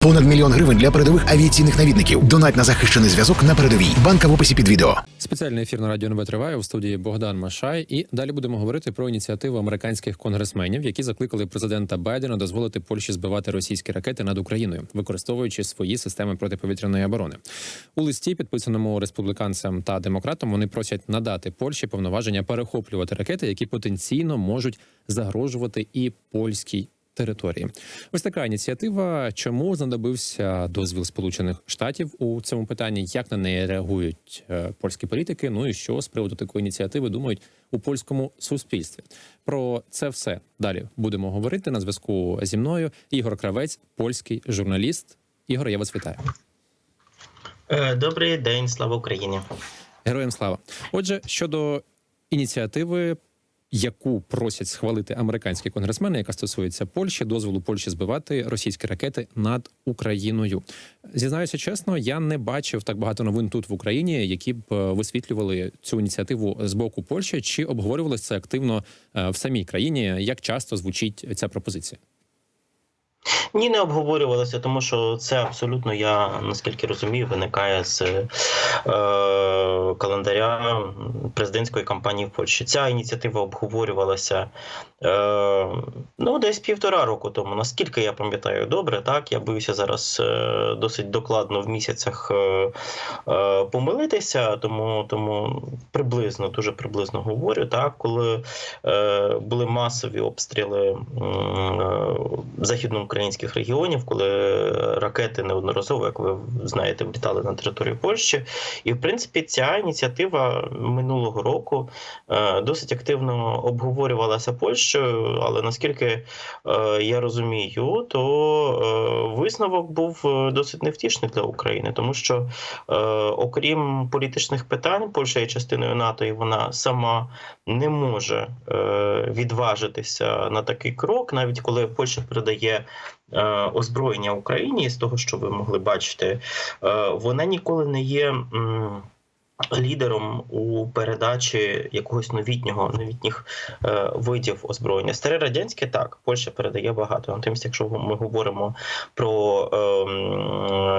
Понад мільйон гривень для передових авіаційних навідників. Донать на захищений зв'язок на передовій. Банка в описі під відео. Спеціальний ефір на радіо НБ триває у студії Богдан Машай. І далі будемо говорити про ініціативу американських конгресменів, які закликали президента Байдена дозволити Польщі збивати російські ракети над Україною, використовуючи свої системи протиповітряної оборони. У листі, підписаному республіканцям та демократам, вони просять надати Польщі повноваження перехоплювати ракети, які потенційно можуть загрожувати і польській території. Ось така ініціатива. Чому знадобився дозвіл Сполучених Штатів у цьому питанні? Як на неї реагують е, польські політики? Ну і що з приводу такої ініціативи думають у польському суспільстві? Про це все далі будемо говорити на зв'язку зі мною. Ігор Кравець, польський журналіст. Ігор, я вас вітаю. Е, Добрий день, слава Україні. Героям слава. Отже, щодо ініціативи, яку просять схвалити американські конгресмени, яка стосується Польщі, дозволу Польщі збивати російські ракети над Україною. Зізнаюся чесно, я не бачив так багато новин тут в Україні, які б е, висвітлювали цю ініціативу з боку Польщі, чи обговорювалося це активно е, в самій країні. Як часто звучить ця пропозиція? Ні, не обговорювалося, тому що це абсолютно я наскільки розумію, виникає з е, календаря президентської кампанії в Польщі. Ця ініціатива обговорювалася ну десь півтора року тому. Наскільки я пам'ятаю добре, так я боюся зараз е, досить докладно в місяцях е, е, помилитися, тому тому приблизно, дуже приблизно говорю, так коли е, були масові обстріли е, західноукраїнських регіонів, коли ракети неодноразово, як ви знаєте, влітали на територію Польщі. І в принципі ця ініціатива минулого року е, досить активно обговорювалася Польщею, але наскільки е, я розумію, то е, висновок був е, досить невтішний для України, тому що е, окрім політичних питань, Польща є частиною НАТО, і вона сама не може е, відважитися на такий крок, навіть коли Польща передає е, озброєння Україні, з того, що ви могли бачити, е, вона ніколи не є. Лідером у передачі якогось новітнього новітніх е, видів озброєння. Старе радянське так, Польща передає багато. Натомість, якщо ми говоримо про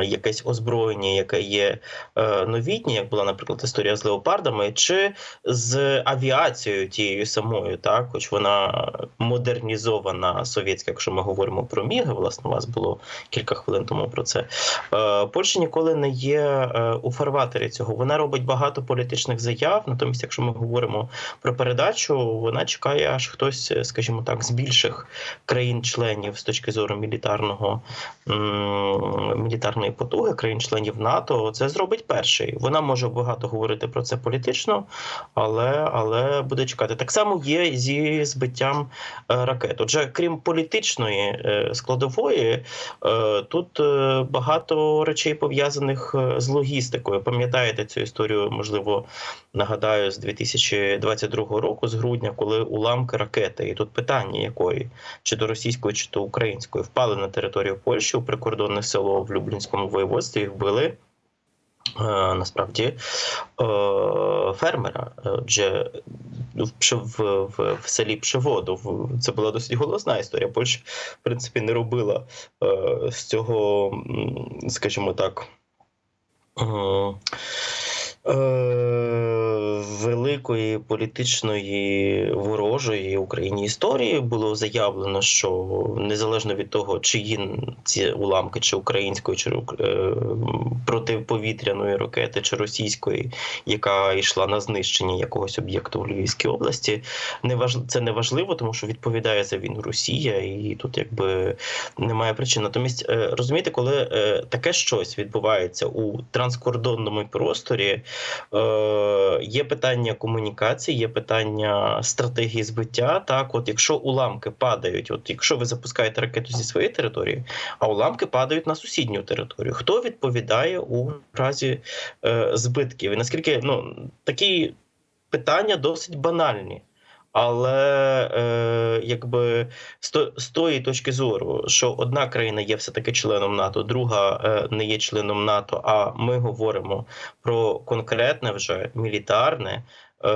е, якесь озброєння, яке є е, новітнє, як була, наприклад, історія з леопардами, чи з авіацією тією самою, так, хоч вона модернізована совєтська, якщо ми говоримо про міги, власне, у вас було кілька хвилин тому про це. Е, Польща ніколи не є е, у фарватері цього. Вона робить багато політичних заяв. Натомість, якщо ми говоримо про передачу, вона чекає, аж хтось, е, скажімо так, з більших країн-членів з точки зору мілітарного мілітарної потуги, країн-членів НАТО, це зробить перший. Вона може багато говорити про це політично, але, але буде чекати. Так само є зі збиттям е, ракет. Отже, крім політичної е, складової, тут багато речей пов'язаних з логістикою. Пам'ятаєте цю історію? Можливо, нагадаю, з 2022 року, з грудня, коли уламки ракети, і тут питання якої чи то російської, чи то української впали на територію Польщі у прикордонне село в Люблінському воєводстві і вбили. е, Насправді е, фермера, в, в, в, в селі Пшеводу це була досить голосна історія. Польща, в принципі, не робила е, з цього, скажімо так. Е, Великої політичної ворожої Україні історії було заявлено, що незалежно від того, чиї ці уламки, чи української, чи е, протиповітряної ракети, чи російської, яка йшла на знищення якогось об'єкту в Львівській області, це не важливо, тому що відповідає за війну Росія, і тут якби немає причин. Натомість е, розумієте, коли таке щось відбувається у транскордонному просторі, е, є питання комунікації, є питання стратегії збиття. Так, от якщо уламки падають, от якщо ви запускаєте ракету зі своєї території, а уламки падають на сусідню територію, хто відповідає у разі е, збитків? І наскільки ну такі питання досить банальні. Але е, якби з, то, з тої точки зору, що одна країна є все-таки членом НАТО, друга е, не є членом НАТО, а ми говоримо про конкретне вже мілітарне е,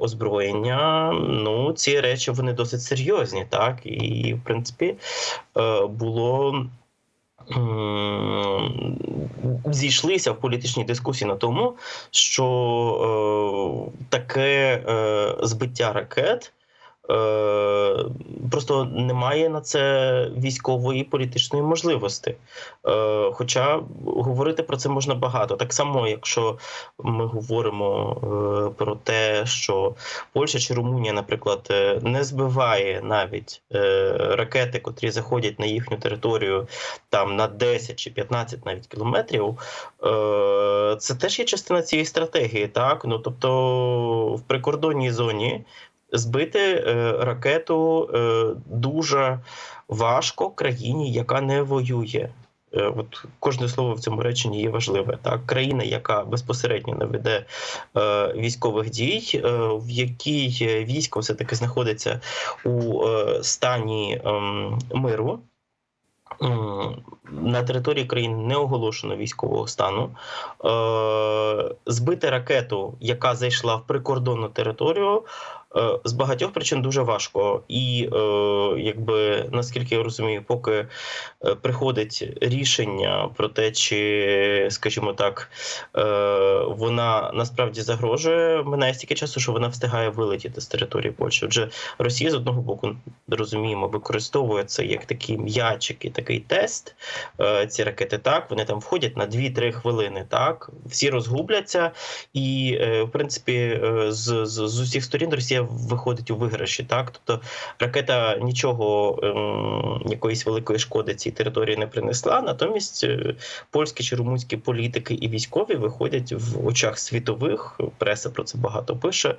озброєння. Ну, ці речі вони досить серйозні, так і в принципі е, було зійшлися в політичній дискусії на тому, що е, таке е, збиття ракет. Е, просто немає на це військової політичної можливості. Е, хоча говорити про це можна багато. Так само, якщо ми говоримо е, про те, що Польща чи Румунія, наприклад, не збиває навіть ракети, котрі заходять на їхню територію там на 10 чи 15 навіть кілометрів, це теж є частина цієї стратегії. Так, ну тобто в прикордонній зоні збити е, ракету е, дуже важко країні, яка не воює. Е, От кожне слово в цьому реченні є важливе. Так, країна, яка безпосередньо не веде е, військових дій, е, в якій е, військо все таки знаходиться у е, стані ем, миру. На території країни не оголошено військового стану. Е, збити ракету, яка зайшла в прикордонну територію, е, з багатьох причин дуже важко. І е, якби наскільки я розумію, поки е, приходить рішення про те, чи, скажімо так, е, вона насправді загрожує, минає стільки часу, що вона встигає вилетіти з території Польщі. Отже, Росія з одного боку розуміємо, використовує це як такий м'ячик і такий тест. Е, ці ракети так вони там входять на 2-3 хвилини. Так всі розгубляться, і е, в принципі е, з, з, з усіх сторін Росія виходить у виграші. Так, тобто ракета нічого ем, якоїсь великої шкоди цій території не принесла. Натомість е, польські чи румунські політики і військові виходять в очах світових. Преса про це багато пише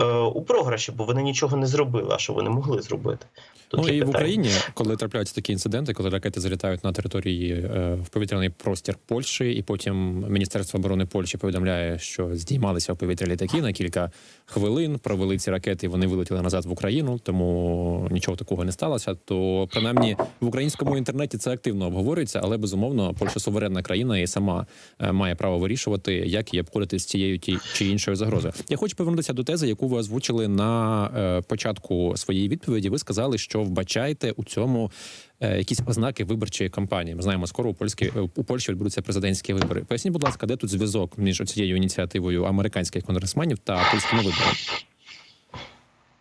е, у програші, бо вони нічого не зробили, а що вони могли зробити. Тут ну і в. Україні, коли трапляються такі інциденти, коли ракети залітають на території е, в повітряний простір Польщі, і потім Міністерство оборони Польщі повідомляє, що здіймалися в повітря літаки на кілька хвилин, провели ці ракети, вони вилетіли назад в Україну, тому нічого такого не сталося. То принаймні в українському інтернеті це активно обговорюється, але безумовно Польща суверенна країна і сама е, має право вирішувати, як її обходити з цією ті чи іншою загрозою. Я хочу повернутися до тези, яку ви озвучили на е, початку своєї відповіді. Ви сказали, що вбачаєте у цьому е, якісь ознаки виборчої кампанії. Ми знаємо, скоро у польській у Польщі відбудуться президентські вибори. Поясніть, будь ласка, де тут зв'язок між цією ініціативою американських конгресменів та польськими виборами?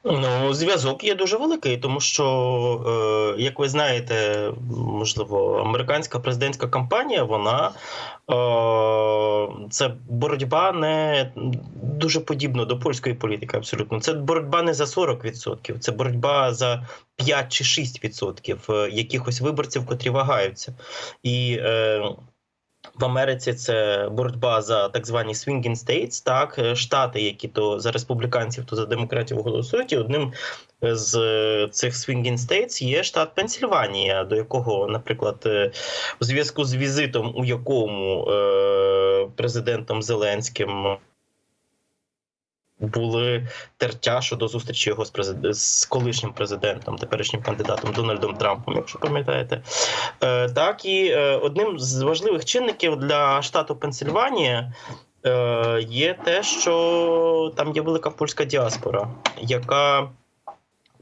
Ну, зв'язок є дуже великий, тому що, е, як ви знаєте, можливо, американська президентська кампанія, вона е, це боротьба не дуже подібна до польської політики, абсолютно. Це боротьба не за 40%, це боротьба за 5 чи 6% е, якихось виборців, котрі вагаються. І е, в Америці це боротьба за так звані swinging states, так е, штати, які то за республіканців, то за демократів голосують. І одним з е, цих swinging states є штат Пенсільванія, до якого, наприклад, е, у зв'язку з візитом, у якому е, президентом Зеленським. Були тертя щодо зустрічі його з президент з колишнім президентом, теперішнім кандидатом Дональдом Трампом, якщо пам'ятаєте. Е, так і е, одним з важливих чинників для штату Пенсильванія е, є те, що там є велика польська діаспора, яка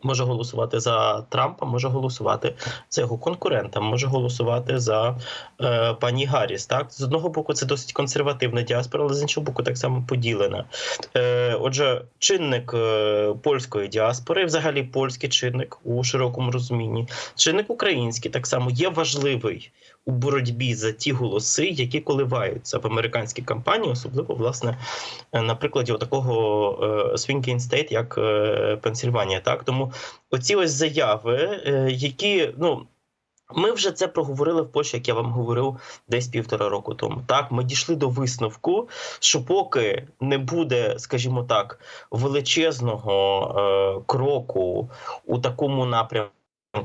може голосувати за Трампа, може голосувати за його конкурента, може голосувати за е, пані Гарріс. Так, з одного боку, це досить консервативна діаспора, але з іншого боку, так само поділена. Е, отже, чинник е, польської діаспори, взагалі польський чинник у широкому розумінні, чинник український так само є важливий у боротьбі за ті голоси, які коливаються в американській кампанії, особливо власне е, на прикладі такого swinging state, як е, Пенсільванія. Так тому оці ось заяви, е, які ну. Ми вже це проговорили в Польщі, як я вам говорив, десь півтора року тому. Так, ми дійшли до висновку, що поки не буде, скажімо так, величезного е, кроку у такому напрямку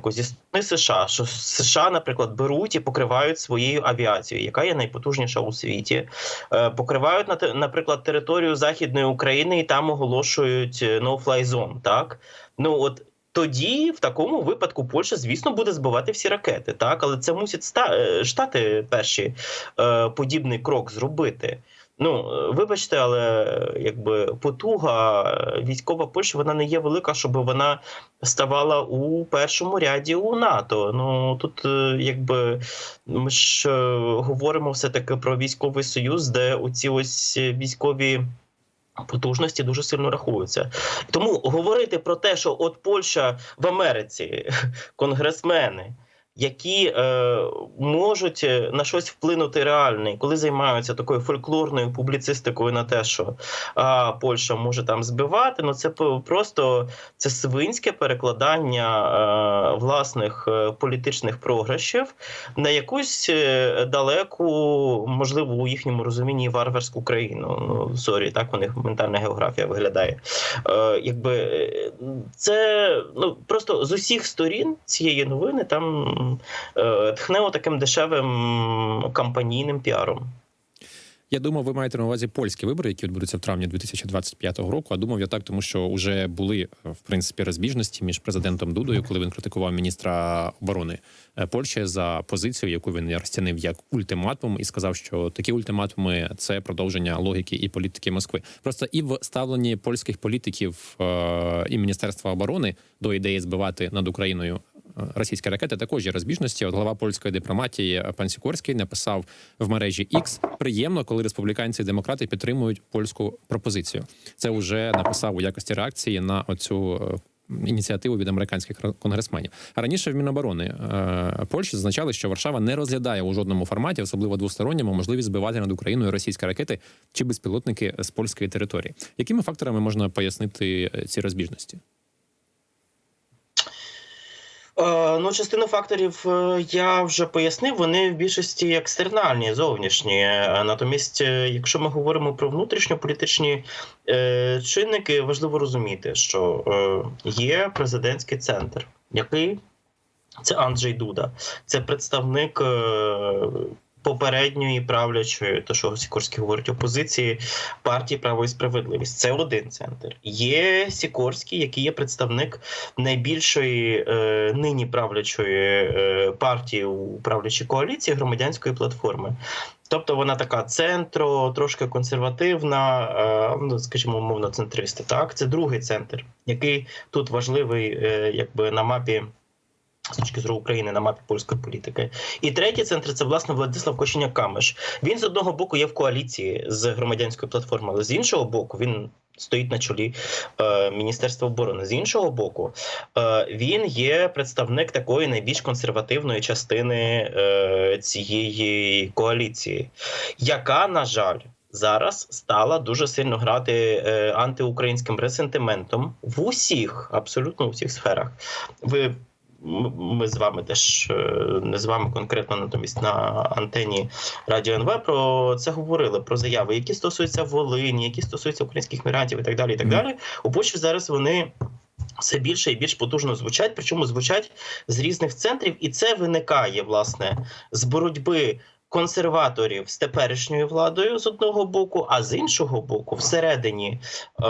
зі сторони США, що США, наприклад, беруть і покривають своєю авіацією, яка є найпотужніша у світі, е, покривають на наприклад, територію Західної України і там оголошують е, no-fly zone, Так ну от. Тоді, в такому випадку, Польща, звісно, буде збивати всі ракети, так, але це мусять е, штати перші подібний крок зробити. Ну, е, вибачте, але е, якби потуга е, військова Польщі вона не є велика, щоб вона ставала у першому ряді у НАТО. Ну тут якби ми ж говоримо все таки про військовий союз, де оці ось військові. Потужності дуже сильно рахуються, тому говорити про те, що от Польща в Америці, конгресмени, які е, можуть е, на щось вплинути реально, і коли займаються такою фольклорною публіцистикою на те, що а, Польща може там збивати, ну це просто це свинське перекладання е, власних е, політичних програшів на якусь е, далеку, можливо, у їхньому розумінні варварську країну. Ну сорі, так у них ментальна географія виглядає. Е, якби це ну просто з усіх сторін цієї новини там е, тхне таким дешевим кампанійним піаром. Я думав, ви маєте на увазі польські вибори, які відбудуться в травні 2025 року. А думав я так, тому що вже були е, в принципі розбіжності між президентом Дудою, коли він критикував міністра оборони е, Польщі за позицію, яку він розцінив як ультиматум, і сказав, що такі ультиматуми це продовження логіки і політики Москви. Просто і в ставленні польських політиків і міністерства оборони до ідеї збивати над Україною російські ракети також є розбіжності. От глава польської дипломатії пан Сікорський написав в мережі X, приємно, коли республіканці і демократи підтримують польську пропозицію. Це вже написав у якості реакції на оцю. е, Ініціативу від американських конгресменів А раніше в Міноборони е, Польщі зазначали, що Варшава не розглядає у жодному форматі, особливо двосторонньому, можливість збивати над Україною російські ракети чи безпілотники з польської території. Якими факторами можна пояснити е, ці розбіжності? Е, Ну, частину факторів е, я вже пояснив. Вони в більшості екстернальні, зовнішні. Е, Натомість, якщо ми говоримо про внутрішньополітичні чинники, важливо розуміти, що є президентський центр, який це Анджей Дуда, це представник. Попередньої правлячої, то що Сікорський говорить, опозиції партії право і справедливість. Це один центр. Є Сікорський, який є представник найбільшої е, нині правлячої е, партії у правлячій коаліції громадянської платформи. Тобто вона така центро, трошки консервативна, е, ну скажімо, умовно центристи. Так, це другий центр, який тут важливий, е, якби на мапі. З точки зору України на мапі польської політики, і третій центр це власне Владислав Кошеняк Камеш. Він з одного боку є в коаліції з громадянською платформою, але з іншого боку, він стоїть на чолі е, Міністерства оборони. З іншого боку, е, він є представник такої найбільш консервативної частини е, цієї коаліції, яка, на жаль, зараз стала дуже сильно грати е, антиукраїнським ресентиментом в усіх, абсолютно у всіх сферах. Ви ми з вами теж е, не з вами конкретно, натомість на антені Радіо НВ про це говорили про заяви, які стосуються Волині, які стосуються українських мігрантів і так далі. І так далі. У Польщі зараз вони. Все більше і більш потужно звучать, причому звучать з різних центрів, і це виникає власне з боротьби консерваторів з теперішньою владою з одного боку, а з іншого боку, всередині е,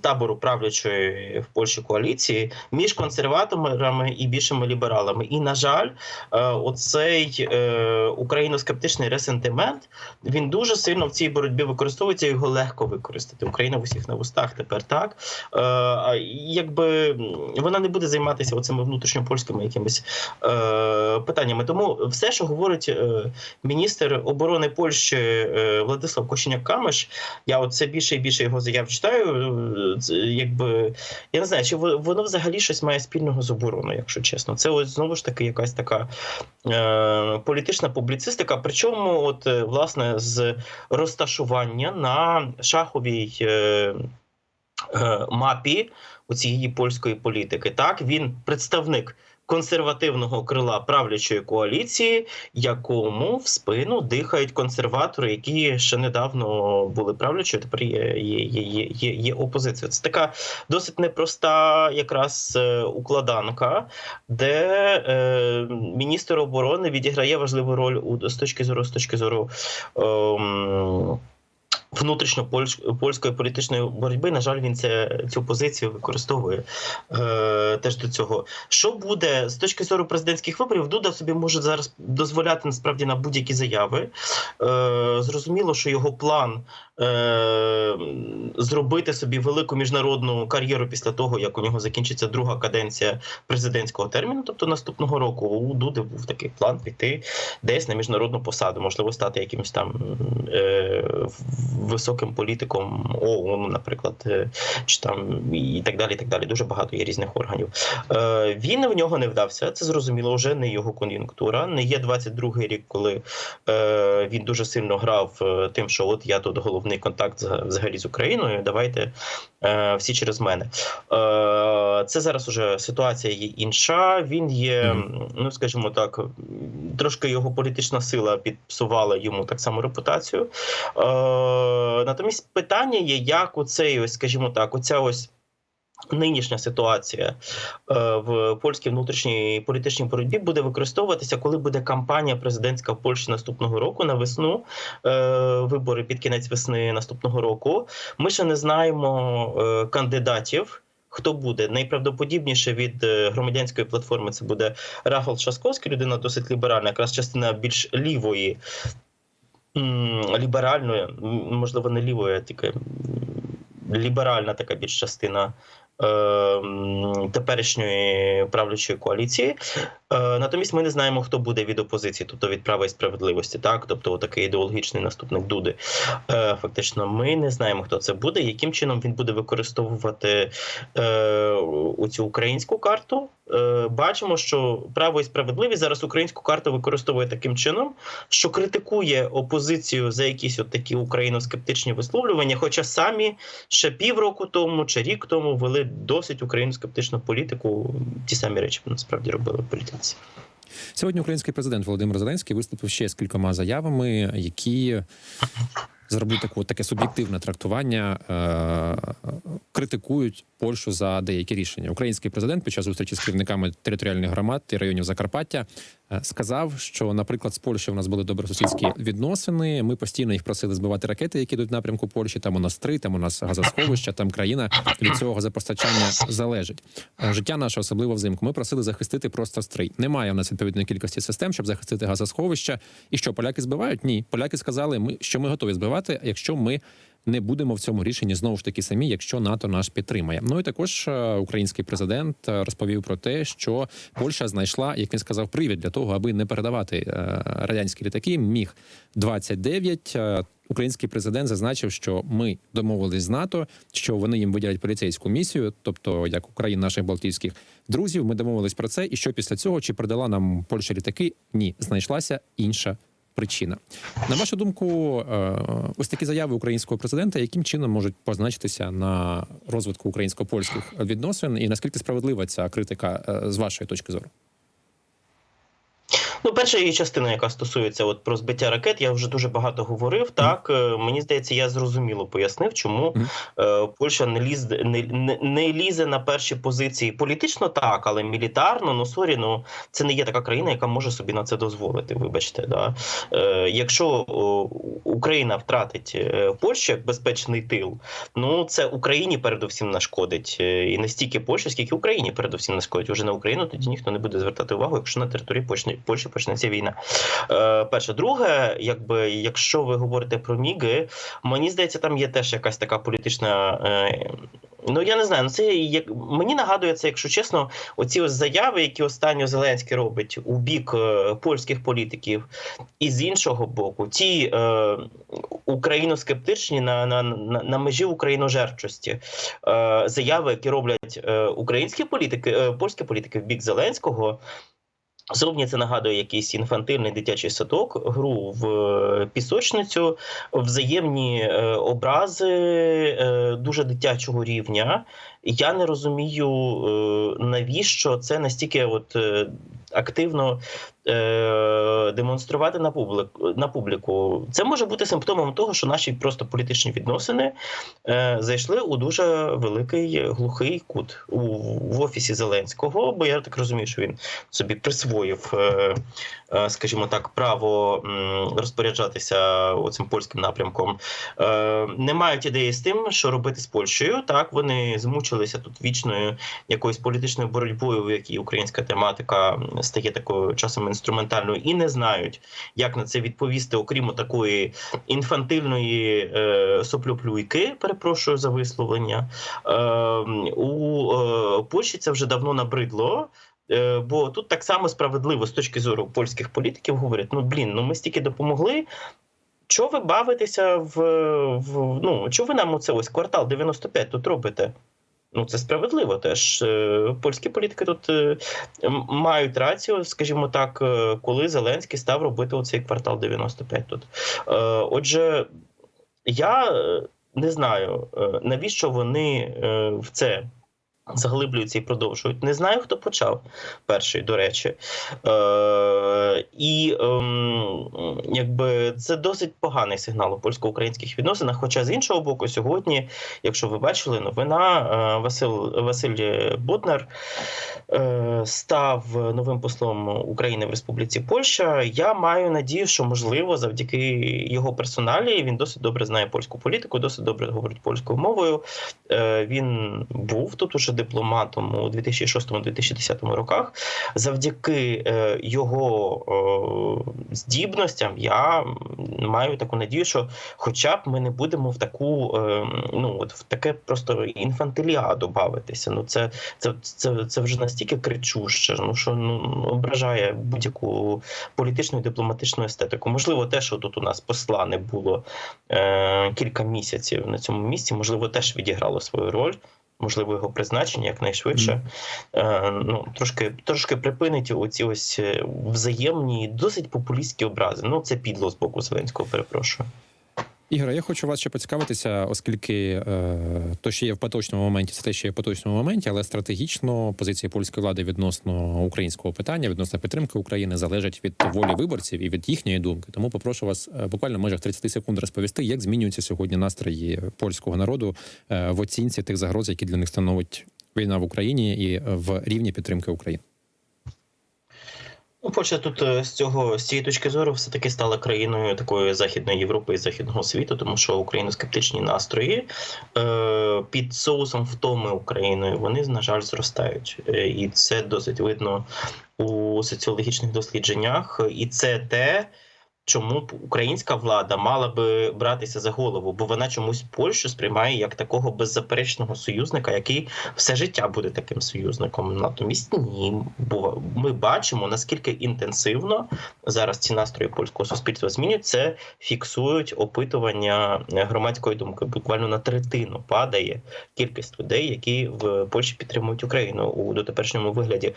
табору правлячої в Польщі коаліції між консерваторами і більшими лібералами. І на жаль, е, оцей е, україноскептичний ресентимент він дуже сильно в цій боротьбі використовується. Його легко використати. Україна в усіх на вустах тепер так. Е, якби вона не буде займатися оцими внутрішньопольськими якимись е, питаннями. Тому все, що говорить е, міністр оборони Польщі е, Владислав Кошеняк Камеш, я от все більше і більше його заяв читаю. е, якби я не знаю, чи воно взагалі щось має спільного з обороною, якщо чесно. Це ось знову ж таки якась така е, політична публіцистика. Причому, от власне, з розташування на шаховій. Мапі у цієї польської політики. Так, він представник консервативного крила правлячої коаліції, якому в спину дихають консерватори, які ще недавно були правлячою, тепер є, є, є, є, є, опозицією. Це така досить непроста якраз е, укладанка, де е, міністр оборони відіграє важливу роль у з точки зору з точки зору. ем, внутрішньо польської політичної боротьби. На жаль, він це цю позицію використовує е, теж до цього. Що буде з точки зору президентських виборів? Дуда собі може зараз дозволяти насправді на будь-які заяви. Е, зрозуміло, що його план е, зробити собі велику міжнародну кар'єру після того, як у нього закінчиться друга каденція президентського терміну, тобто наступного року, у Дуди був такий план піти десь на міжнародну посаду, можливо, стати якимось там е, високим політиком ООН, наприклад, е, чи там і так далі. і так далі. Дуже багато є різних органів. Е, Він в нього не вдався. Це зрозуміло, вже не його кон'юнктура. Не є 22-й рік, коли е, він дуже сильно грав е, тим, що от я тут головний контакт взагалі з Україною. Давайте е, всі через мене. Е, Це зараз уже ситуація є інша. Він є, ну скажімо так, трошки його політична сила підпсувала йому так само репутацію. Е, Натомість питання є, як оцей, ось, скажімо так, оця ось. Нинішня ситуація е, в польській внутрішній політичній боротьбі буде використовуватися, коли буде кампанія президентська в Польщі наступного року на весну. Е, вибори під кінець весни наступного року. Ми ще не знаємо е, кандидатів. Хто буде найправдоподібніше від громадянської платформи? Це буде Рафал Шасковський, людина досить ліберальна, якраз частина більш лівої, ліберальної, можливо, не лівої, а тільки ліберальна така більш частина теперішньої правлячої коаліції. Е, Натомість ми не знаємо, хто буде від опозиції, тобто від права і справедливості, так, тобто такий ідеологічний наступник Дуди. Е, Фактично, ми не знаємо, хто це буде, яким чином він буде використовувати е, цю українську карту. Бачимо, що право і справедливість зараз українську карту використовує таким чином, що критикує опозицію за якісь от такі україноскептичні висловлювання, хоча самі ще півроку тому чи рік тому вели досить україноскептичну політику. Ті самі речі насправді робили політиці. Сьогодні український президент Володимир Зеленський виступив ще з кількома заявами, які зроблять таку таке суб'єктивне трактування, е, критикують Польщу за деякі рішення. Український президент під час зустрічі з керівниками територіальних громад і районів Закарпаття сказав, що, наприклад, з Польщею у нас були добросусідські відносини. Ми постійно їх просили збивати ракети, які йдуть в напрямку Польщі. Там у нас три, там у нас газосховища, там країна від цього газопостачання залежить. Е, Життя наше, особливо взимку. Ми просили захистити просто стрий. Немає у нас відповідної кількості систем, щоб захистити газосховища. І що поляки збивають? Ні, поляки сказали, ми що ми готові збивати, якщо ми. Не будемо в цьому рішенні знову ж таки самі, якщо НАТО наш підтримає. Ну і також е, український президент е, розповів про те, що Польща знайшла, як він сказав, привід для того, аби не передавати е, радянські літаки. Міг 29 Е, Український президент зазначив, що ми домовились з НАТО, що вони їм виділять поліцейську місію, тобто як Україн наших балтійських друзів. Ми домовились про це. І що після цього чи передала нам Польща літаки? Ні, знайшлася інша причина. На вашу думку, е, ось такі заяви українського президента, яким чином можуть позначитися на розвитку українсько-польських відносин, і наскільки справедлива ця критика е, з вашої точки зору? Ну, перша її частина, яка стосується от про збиття ракет, я вже дуже багато говорив. Так Е, мені здається, я зрозуміло пояснив, чому е, Польща не ліз не, не, не лізе на перші позиції політично, так, але мілітарно, ну сорі, ну це не є така країна, яка може собі на це дозволити. Вибачте, да е, якщо о, Україна втратить е, Польщу як безпечний тил, ну це Україні передусім нашкодить, Е, і не стільки Польщі, скільки Україні передусім нашкодить. Уже на Україну тоді ніхто не буде звертати увагу, якщо на території Польщі, Польщі почнеться війна. Е, перше, друге, якби якщо ви говорите про міги, мені здається, там є теж якась така політична. Е, Ну я не знаю, ну це як мені нагадує це, якщо чесно, оці ось заяви, які останньо Зеленський робить у бік е, польських політиків, і з іншого боку, ті е, україноскептичні на, на, на, на межі україножерчості е, заяви, які роблять е, українські політики, е, польські політики в бік Зеленського. Зовні це нагадує якийсь інфантильний дитячий садок, гру в е, пісочницю, взаємні е, образи е, дуже дитячого рівня. Я не розумію, навіщо це настільки от активно е, демонструвати на публіку, на публіку. Це може бути симптомом того, що наші просто політичні відносини е, зайшли у дуже великий глухий кут у, в офісі Зеленського, бо я так розумію, що він собі присвоїв, е, е, скажімо так, право розпоряджатися цим польським напрямком. Е, не мають ідеї з тим, що робити з Польщею. Так вони змучилися тут вічною якоюсь політичною боротьбою, в якій українська тематика стає такою часом інструментальною, і не знають, як на це відповісти, окрім такої інфантильної е, соплюплюйки, перепрошую за висловлення. Е, у е, Польщі це вже давно набридло. Е, Бо тут так само справедливо з точки зору польських політиків говорять: ну блін, ну ми стільки допомогли. Чого ви бавитеся в, в ну чого ви нам оце ось квартал 95 тут робите? Ну це справедливо. Теж Е, польські політики тут е, мають рацію, скажімо так, е, коли Зеленський став робити оцей квартал 95 тут. Отже, я не знаю, навіщо вони в це заглиблюються і продовжують. Не знаю, хто почав перший, до речі. Е, і ем, якби це досить поганий сигнал у польсько-українських відносинах. Хоча з іншого боку, сьогодні, якщо ви бачили, новина е, Василь Василь Боднар е, став новим послом України в Республіці Польща. Я маю надію, що можливо завдяки його персоналі він досить добре знає польську політику, досить добре говорить польською мовою. Е, Він був тут уже дипломатом у 2006-2010 роках. Завдяки е, його здібностям я маю таку надію, що хоча б ми не будемо в таку, е, ну от в таке просто інфантиліаду бавитися. Ну це, це, це, це вже настільки кричуще, ну що ну ображає будь-яку політичну і дипломатичну естетику. Можливо, те, що тут у нас посла не було е, кілька місяців на цьому місці, можливо, теж відіграло свою роль. Можливо, його призначення якнайшвидше е, ну трошки трошки припинить оці ось е, взаємні, досить популістські образи. Ну це підло з боку Зеленського. Перепрошую. Ігор, я хочу вас ще поцікавитися, оскільки е, то, що є в поточному моменті, це те, що є в поточному моменті, але стратегічно позиція польської влади відносно українського питання, відносно підтримки України залежать від волі виборців і від їхньої думки. Тому попрошу вас е, буквально в межах 30 секунд розповісти, як змінюються сьогодні настрої польського народу е, в оцінці тих загроз, які для них становить війна в Україні і е, в рівні підтримки України. Ну, Польща тут е, з цього з цієї точки зору все таки стала країною такої західної Європи і західного світу, тому що україноскептичні настрої е, під соусом втоми Україною вони на жаль зростають, Е, і це досить видно у соціологічних дослідженнях. І це те. Чому б українська влада мала би братися за голову, бо вона чомусь Польщу сприймає як такого беззаперечного союзника, який все життя буде таким союзником. Натомість ні, бо ми бачимо наскільки інтенсивно зараз ці настрої польського суспільства змінюють. Це фіксують опитування громадської думки. Буквально на третину падає кількість людей, які в Польщі підтримують Україну у дотеперішньому вигляді.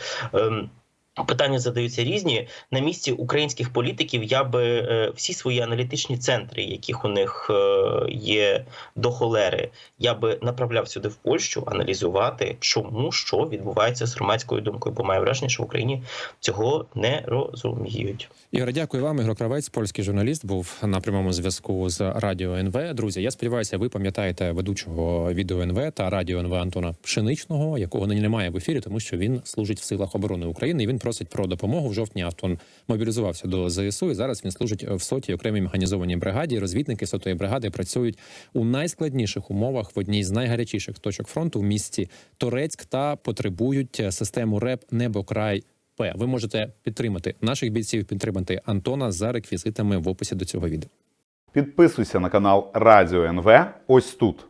Питання задаються різні на місці українських політиків. Я би е, всі свої аналітичні центри, яких у них е, є до холери, я би направляв сюди в Польщу аналізувати, чому що відбувається з громадською думкою, бо маю враження, що в Україні цього не розуміють. Ігор, дякую вам. Ігор Кравець, польський журналіст, був на прямому зв'язку з Радіо НВ. Друзі, я сподіваюся, ви пам'ятаєте ведучого відео НВ та Радіо НВ Антона Пшеничного, якого нині немає в ефірі, тому що він служить в силах оборони України. і Він просить про допомогу. В жовтні Антон мобілізувався до ЗСУ. і Зараз він служить в сотій окремій механізованій бригаді. Розвідники сотої бригади працюють у найскладніших умовах в одній з найгарячіших точок фронту в місті Торецьк та потребують систему РЕП Небокрай. П. Ви можете підтримати наших бійців, підтримати Антона за реквізитами в описі до цього відео. Підписуйся на канал Радіо НВ ось тут.